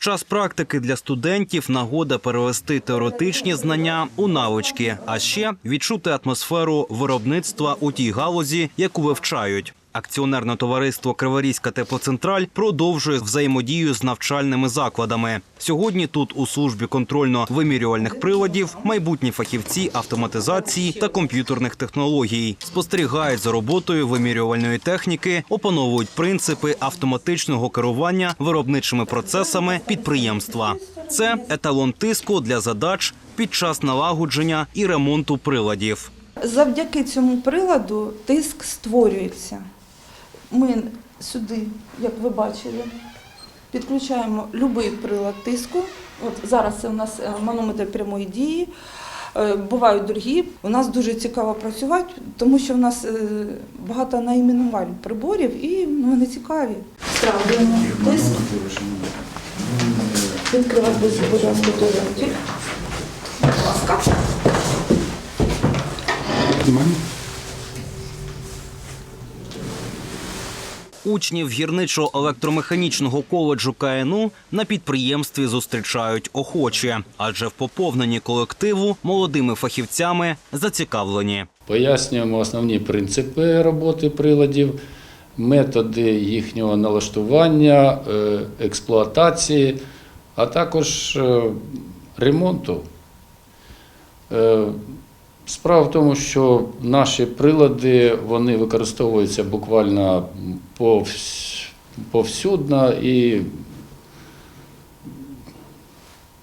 Час практики для студентів нагода перевести теоретичні знання у навички, а ще відчути атмосферу виробництва у тій галузі, яку вивчають. Акціонерне товариство Криворізька теплоцентраль продовжує взаємодію з навчальними закладами. Сьогодні тут у службі контрольно-вимірювальних приладів майбутні фахівці автоматизації та комп'ютерних технологій спостерігають за роботою вимірювальної техніки, опановують принципи автоматичного керування виробничими процесами підприємства. Це еталон тиску для задач під час налагодження і ремонту приладів. Завдяки цьому приладу тиск створюється. Ми сюди, як ви бачили, підключаємо будь-який прилад тиску. От зараз це у нас е, манометр прямої дії. Е, Бувають другі. У нас дуже цікаво працювати, тому що в нас е, багато найменувань приборів і ну, вони цікаві. Ставимо тиск. Відкривати, будь ласка. Будь ласка. Учнів гірничо-електромеханічного коледжу КНУ на підприємстві зустрічають охоче, адже в поповненні колективу молодими фахівцями зацікавлені. Пояснюємо основні принципи роботи приладів, методи їхнього налаштування, е, експлуатації, а також е, ремонту. Справа в тому, що наші прилади вони використовуються буквально повс- повсюдно і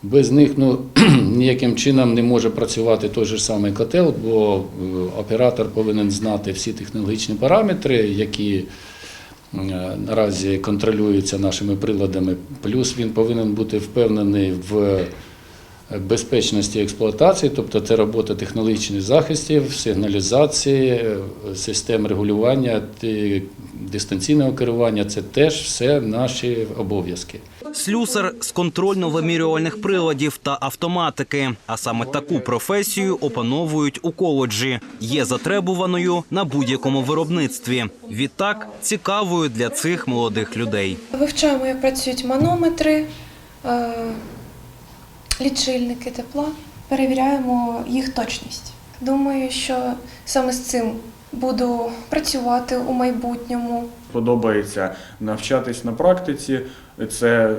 без них ну, ніяким чином не може працювати той же самий котел, бо е, оператор повинен знати всі технологічні параметри, які е, наразі контролюються нашими приладами. Плюс він повинен бути впевнений в безпечності експлуатації, тобто це робота технологічних захистів, сигналізації, е, систем регулювання, дистанційного керування це теж все наші обов'язки. Слюсар з контрольно-вимірювальних приладів та автоматики. А саме таку професію опановують у коледжі. Є затребуваною на будь-якому виробництві. Відтак цікавою для цих молодих людей. Вивчаємо, як працюють манометри, е, лічильники тепла, перевіряємо їх точність. Думаю, що саме з цим буду працювати у майбутньому. подобається навчатись на практиці. Це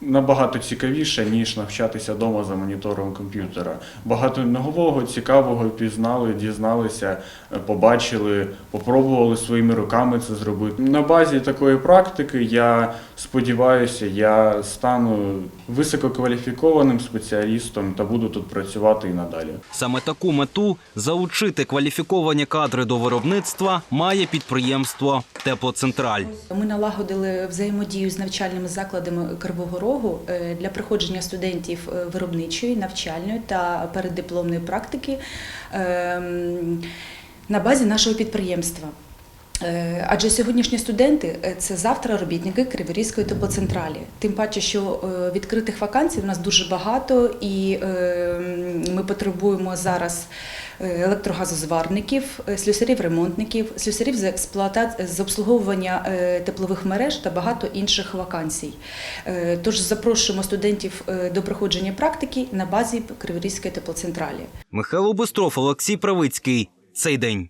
набагато цікавіше, ніж навчатися вдома за монітором комп'ютера. Багато нового, цікавого пізнали, дізналися, е, побачили, попробували своїми руками це зробити. На базі такої практики я сподіваюся, я стану висококваліфікованим спеціалістом та буду тут працювати і надалі. Саме таку мету залучити кваліфіковані кадри до виробництва має підприємство Теплоцентраль. Ми налагодили взаємодію з навчальними закладами Кривого Рогу е, для проходження студентів е, виробничої, навчальної та переддипломної практики ем, на базі нашого підприємства. Е, Адже сьогоднішні студенти е, це завтра робітники Криворізької теплоцентралі. Тим паче, що е, відкритих вакансій у нас дуже багато, і ми потребуємо зараз електрогазозварників, е, слюсарів-ремонтників, слюсарів з експлуатації з обслуговування теплових мереж та багато інших вакансій. Тож запрошуємо студентів до проходження практики на базі Криворізької теплоцентралі. Михайло Бистров, Олексій Правицький. Цей день.